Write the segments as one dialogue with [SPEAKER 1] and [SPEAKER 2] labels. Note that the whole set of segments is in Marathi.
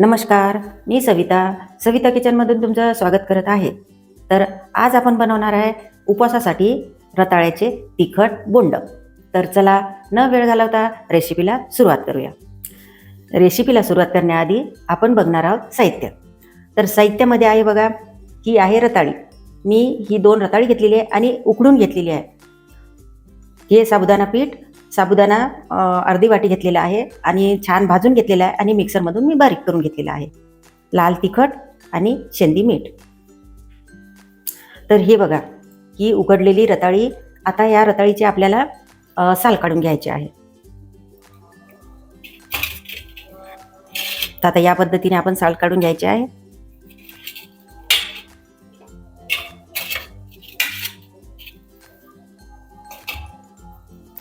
[SPEAKER 1] नमस्कार मी सविता. सविता किचनमधून तुमचं स्वागत करत आहे. तर आज आपण बनवणार आहे उपवासासाठी रताळ्याचे तिखट बोंड. तर चला न वेळ घालवता रेसिपीला सुरुवात करूया. रेसिपीला सुरुवात करण्याआधी आपण बघणार आहोत साहित्य. तर साहित्यामध्ये आहे बघा ही आहे रताळी. मी ही दोन रताळी घेतलेली आहे आणि उकडून घेतलेली आहे. हे साबुदाणा पीठ साबुदाणा अर्धी वाटी घेतलेला आहे आणि छान भाजून घेतलेला आहे आणि मिक्सरमधून मी बारीक करून घेतलेला आहे. लाल तिखट आणि शेंदी मीठ. तर हे बघा ही उघडलेली रताळी आता या रताळीची आपल्याला साल काढून घ्यायची आहे. तर आता या पद्धतीने आपण साल काढून घ्यायची आहे.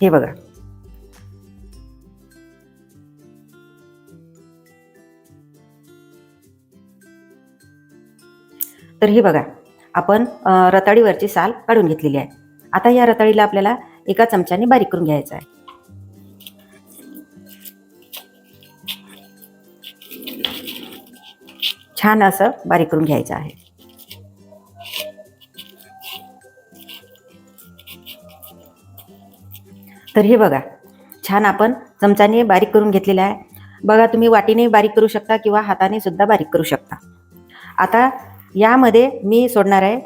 [SPEAKER 1] हे बघा तर हे बघा आपण रताळीवरची साल काढून घेतलेली आहे. आता या रताळीला आपल्याला एका चमच्याने बारीक करून घ्यायचं आहे. छान असं बारीक करून घ्यायचं आहे. तर हे बघा छान आपण चमच्याने बारीक करून घेतलेलं आहे. बघा तुम्ही वाटीने बारीक करू शकता किंवा हाताने सुद्धा बारीक करू शकता. आता यामध्ये मी सोडणार आहे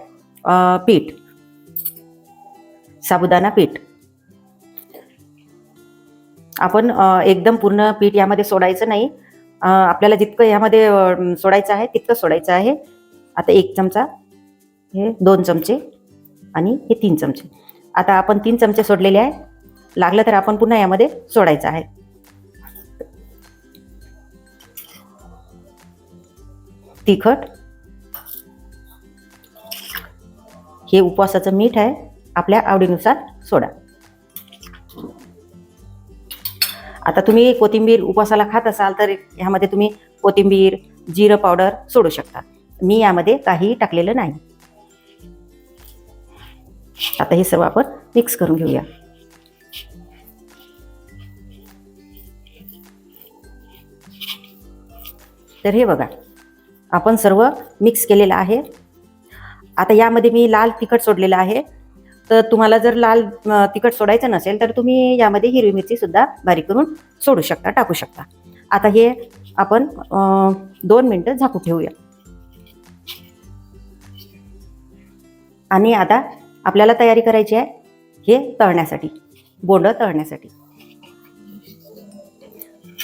[SPEAKER 1] पीठ. साबुदाणा पीठ. आपण एकदम पूर्ण पीठ यामध्ये सोडायचं नाही. आपल्याला जितकं यामध्ये सोडायचं आहे तितकं सोडायचं आहे. आता एक चमचा हे दोन चमचे आणि हे तीन चमचे. आता आपण तीन चमचे सोडलेले आहे. लागलं तर आपण पुन्हा यामध्ये सोडायचं आहे. तिखट हे उपवासाचं मीठ आहे. आपल्या आवडीनुसार सोडा. आता तुम्ही कोथिंबीर उपवासाला खात असाल तर ह्यामध्ये तुम्ही कोथिंबीर जिरं पावडर सोडू शकता. मी यामध्ये काहीही टाकलेलं नाही. आता हे सर्व आपण मिक्स करून घेऊया. तर हे बघा आपण सर्व मिक्स केलेलं आहे. आता यामध्ये मी लाल तिखट सोडलेलं आहे. तर तुम्हाला जर लाल तिखट सोडायचं नसेल तर तुम्ही यामध्ये हिरवी मिरची सुद्धा बारीक करून सोडू शकता टाकू शकता. आता हे आपण दोन मिनटं झाकू ठेवूया. आणि आता आपल्याला तयारी करायची आहे हे तळण्यासाठी बोंड तळण्यासाठी.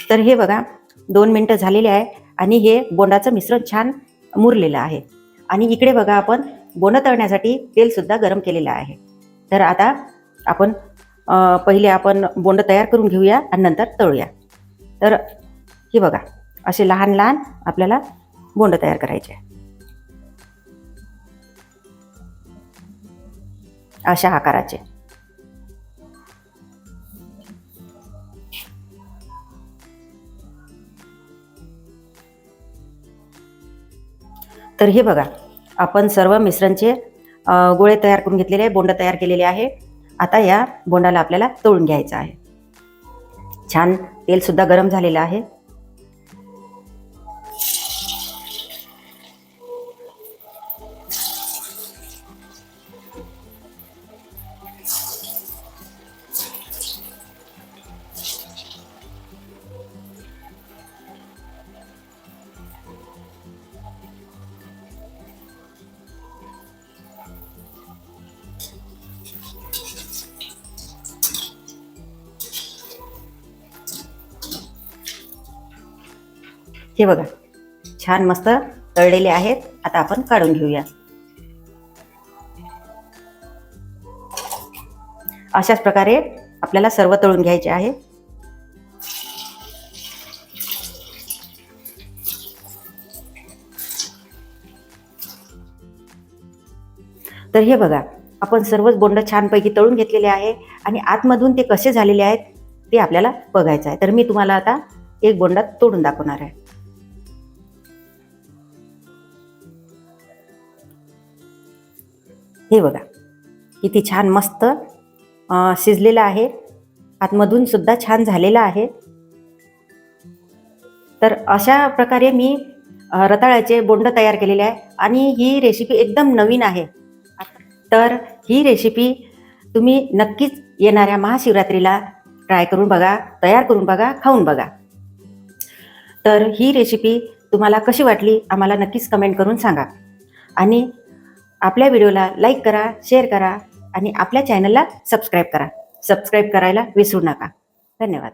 [SPEAKER 1] तर हे बघा दोन मिनटं झालेले आहे आणि हे बोंडाचं मिश्रण छान मुरलेलं आहे. आणि इकडे बघा आपण बोंड तळण्यासाठी तेलसुद्धा गरम केलेलं आहे. तर आता आपण पहिले आपण बोंड तयार करून घेऊया आणि नंतर तळूया. तर हे बघा असे लहान लहान आपल्याला बोंड तयार करायचे अशा आकाराचे. तर हे बघा आपण सर्व मिश्रणचे गोळे तयार करून घेतलेले आहे बोंड तयार केलेले आहे. आता या बोंडाला आपल्याला तळून घ्यायचं आहे. छान तेलसुद्धा गरम झालेलं आहे. हे बघा छान मस्त तळलेले आहेत. आता आपण काढून घेऊया. अशाच प्रकारे आपल्याला सर्व तळून घ्यायचे आहे. तर हे बघा आपण सर्वच बोंड छानपैकी तळून घेतलेले आहे आणि आतमधून ते कसे झालेले आहेत ते आपल्याला बघायचं आहे. तर मी तुम्हाला आता एक बोंडात तोडून दाखवणार आहे. हे बघा किती छान मस्त शिजलेलं आहे. आतमधून सुद्धा छान झालेलं आहे. तर अशा प्रकारे मी रताळ्याचे बोंड तयार केलेले आहे आणि ही रेसिपी एकदम नवीन आहे. तर ही रेसिपी तुम्ही नक्कीच येणाऱ्या महाशिवरात्रीला ट्राय करून बघा तयार करून बघा खाऊन बघा. तर ही रेसिपी तुम्हाला कशी वाटली आम्हाला नक्कीच कमेंट करून सांगा. आणि आपल्या व्हिडिओला लाईक करा शेअर करा आणि आपल्या चॅनलला सबस्क्राईब करा. सबस्क्राईब करायला विसरू नका. धन्यवाद.